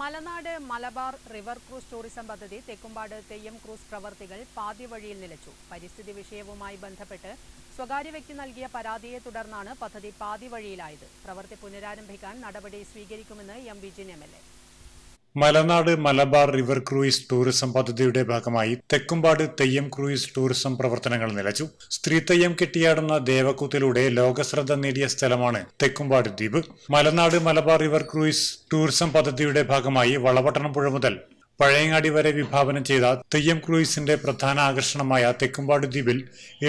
Malanad Malabar river cruise tourism പദ്ധതി Thekkumpad Theyyam cruise പ്രവർത്തികൾ പാതിവഴിയിൽ നിലച്ചു. പരിസ്ഥിതി വിഷയവുമായി ബന്ധപ്പെട്ട് സ്വകാര്യ വ്യക്തി നൽകിയ പരാതിയെ തുടർന്നാണ് പദ്ധതി പാതിവഴിയിലായത്. പ്രവൃത്തി പുനരാരംഭിക്കാൻ നടപടി സ്വീകരിക്കുമെന്ന് M Vijin M L A. Malanad Malabar river cruise tourism പദ്ധതിയുടെ ഭാഗമായി തെക്കുംപാട് തെയ്യം ക്രൂയിസ് ടൂറിസം പ്രവർത്തനങ്ങൾ നിലച്ചു. സ്ത്രീ തെയ്യം കെട്ടിയാടുന്ന ദേവക്കൂത്തിലൂടെ ലോകശ്രദ്ധ നേടിയ സ്ഥലമാണ് തെക്കുംപാട് ദ്വീപ്. Malanad Malabar river cruise tourism പദ്ധതിയുടെ ഭാഗമായി വളപട്ടണം പുഴ മുതൽ പഴയങ്ങാടി വരെ വിഭാവനം ചെയ്ത തെയ്യം ക്രൂയിസിന്റെ പ്രധാന ആകർഷണമായ തെക്കുംപാട് ദ്വീപിൽ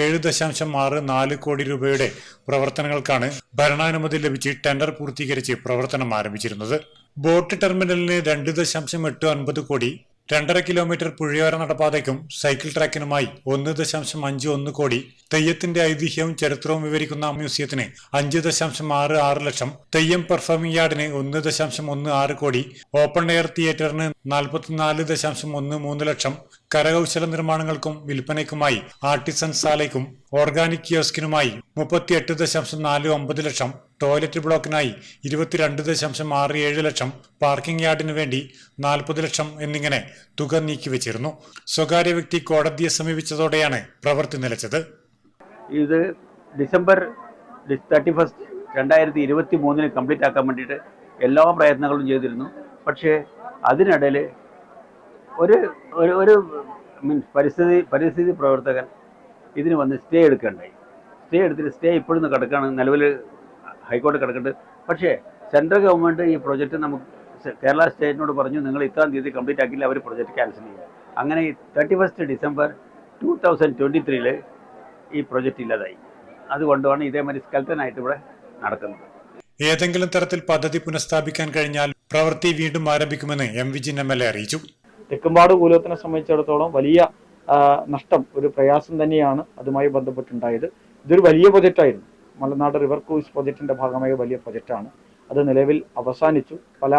ഏഴ് ദശാംശം ആറ് നാല് കോടി രൂപയുടെ പ്രവർത്തനങ്ങൾക്കാണ് ഭരണാനുമതി ലഭിച്ച് ടെൻഡർ പൂർത്തീകരിച്ച് പ്രവർത്തനം ആരംഭിച്ചിരുന്നത്. ബോട്ട് ടെർമിനലിന് രണ്ട് ദശാംശം എട്ട് ഒൻപത് കോടി രണ്ടര കിലോമീറ്റർ പുഴയോര നടപ്പാതയ്ക്കും സൈക്കിൾ ട്രാക്കിനുമായി ഒന്ന് ദശാംശം അഞ്ച് ഒന്ന് കോടി തെയ്യത്തിന്റെ ഐതിഹ്യവും ചരിത്രവും വിവരിക്കുന്ന മ്യൂസിയത്തിന് അഞ്ച് ദശാംശം ആറ് ആറ് ലക്ഷം തെയ്യം പെർഫോമിംഗ് യാർഡിന് ഒന്ന് ദശാംശം ഒന്ന് ആറ് കോടി ഓപ്പൺ എയർ തിയേറ്ററിന് നാൽപ്പത്തിനാല് ദശാംശം ഒന്ന് മൂന്ന് ലക്ഷം കരകൗശല നിർമ്മാണങ്ങൾക്കും വിൽപ്പനയ്ക്കുമായി ആർട്ടിസൺ ശാലയ്ക്കും ഓർഗാനിക് കിയോസ്കിനുമായി മുപ്പത്തിയെട്ട് ദശാംശം നാല് ഒമ്പത് ലക്ഷം ടോയ്ലറ്റ് ബ്ലോക്കിനായി ഇരുപത്തിരണ്ട് ദശാംശം ആറ് ഏഴ് ലക്ഷം പാർക്കിംഗ് യാർഡിനു വേണ്ടി നാൽപ്പത് ലക്ഷം എന്നിങ്ങനെ തുക നീക്കിവച്ചിരുന്നു സ്വകാര്യ വ്യക്തി കോടതിയെ സമീപിച്ചതോടെയാണ് പ്രവൃത്തി നിലച്ചത്. ഇത് ഡിസംബർ തേർട്ടി ഫസ്റ്റ് രണ്ടായിരത്തി ഇരുപത്തി മൂന്നിന് കംപ്ലീറ്റ് ആക്കാൻ വേണ്ടിയിട്ട് എല്ലാ പ്രയത്നങ്ങളും ചെയ്തിരുന്നു. പക്ഷേ അതിനിടയിൽ ഒരു ഒരു മീൻസ് പരിസ്ഥിതി പരിസ്ഥിതി പ്രവർത്തകൻ ഇതിന് വന്ന് സ്റ്റേ എടുക്കുകയുണ്ടായി സ്റ്റേ എടുത്തിട്ട് സ്റ്റേ ഇപ്പോഴും കിടക്കുകയാണ് നിലവിൽ ഹൈക്കോടതി കിടക്കുന്നുണ്ട്. പക്ഷേ സെൻട്രൽ ഗവൺമെന്റ് ഈ പ്രൊജക്റ്റ് നമുക്ക് കേരള സ്റ്റേറ്റിനോട് പറഞ്ഞു നിങ്ങൾ ഇത്രയും തീയതി കംപ്ലീറ്റ് ആക്കിയില്ല അവർ പ്രൊജക്റ്റ് ക്യാൻസൽ ചെയ്യുക അങ്ങനെ ഈ thirty first December two thousand twenty ത്രീയിൽ ഈ പ്രൊജക്റ്റ് ഇല്ലാതായി. അതുകൊണ്ടാണ് ഇതേമാതിരി സ്കെൽറ്റനായിട്ട് ഇവിടെ നടക്കുന്നത്. ഏതെങ്കിലും തരത്തിൽ പദ്ധതി പുനഃസ്ഥാപിക്കാൻ കഴിഞ്ഞാൽ പ്രവൃത്തി വീണ്ടും ആരംഭിക്കുമെന്ന് M Vijin M L A അറിയിച്ചു. തെക്കുംപാട് കൂലത്തിനെ സംബന്ധിച്ചിടത്തോളം വലിയ നഷ്ടം ഒരു പ്രയാസം തന്നെയാണ് അതുമായി ബന്ധപ്പെട്ടുണ്ടായത്. ഇതൊരു വലിയ പ്രൊജക്റ്റായിരുന്നു. മലനാട് റിവർ ക്രൂസ് പ്രൊജക്ടിന്റെ ഭാഗമായ വലിയ പ്രൊജക്റ്റാണ്. അത് നിലവിൽ അവസാനിച്ചു. പല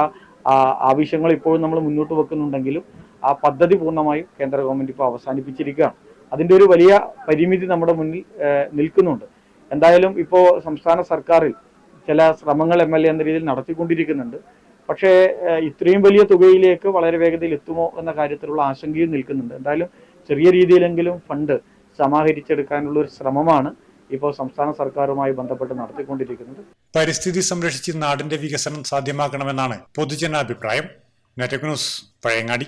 ആവശ്യങ്ങൾ ഇപ്പോഴും നമ്മൾ മുന്നോട്ട് വെക്കുന്നുണ്ടെങ്കിലും ആ പദ്ധതി പൂർണമായും കേന്ദ്ര ഗവൺമെന്റ് ഇപ്പോൾ അവസാനിപ്പിച്ചിരിക്കുകയാണ്. അതിന്റെ ഒരു വലിയ പരിമിതി നമ്മുടെ മുന്നിൽ നിൽക്കുന്നുണ്ട്. എന്തായാലും ഇപ്പോൾ സംസ്ഥാന സർക്കാരിൽ ചില ശ്രമങ്ങൾ എം എൽ എ എന്ന രീതിയിൽ നടത്തിക്കൊണ്ടിരിക്കുന്നുണ്ട്. പക്ഷേ ഇത്രയും വലിയ തുകയിലേക്ക് വളരെ വേഗത്തിൽ എത്തുമോ എന്ന കാര്യത്തിലുള്ള ആശങ്കയും നിൽക്കുന്നുണ്ട്. എന്തായാലും ചെറിയ രീതിയിലെങ്കിലും ഫണ്ട് സമാഹരിച്ചെടുക്കാനുള്ള ഒരു ശ്രമമാണ് ഇപ്പോൾ സംസ്ഥാന സർക്കാരുമായി ബന്ധപ്പെട്ട് നടത്തിക്കൊണ്ടിരിക്കുന്നത്. പരിസ്ഥിതി സംരക്ഷിച്ച് നാടിന്റെ വികസനം സാധ്യമാക്കണമെന്നാണ് പൊതുജനാഭിപ്രായം. നെറ്റക് ന്യൂസ് പഴയങ്ങാടി.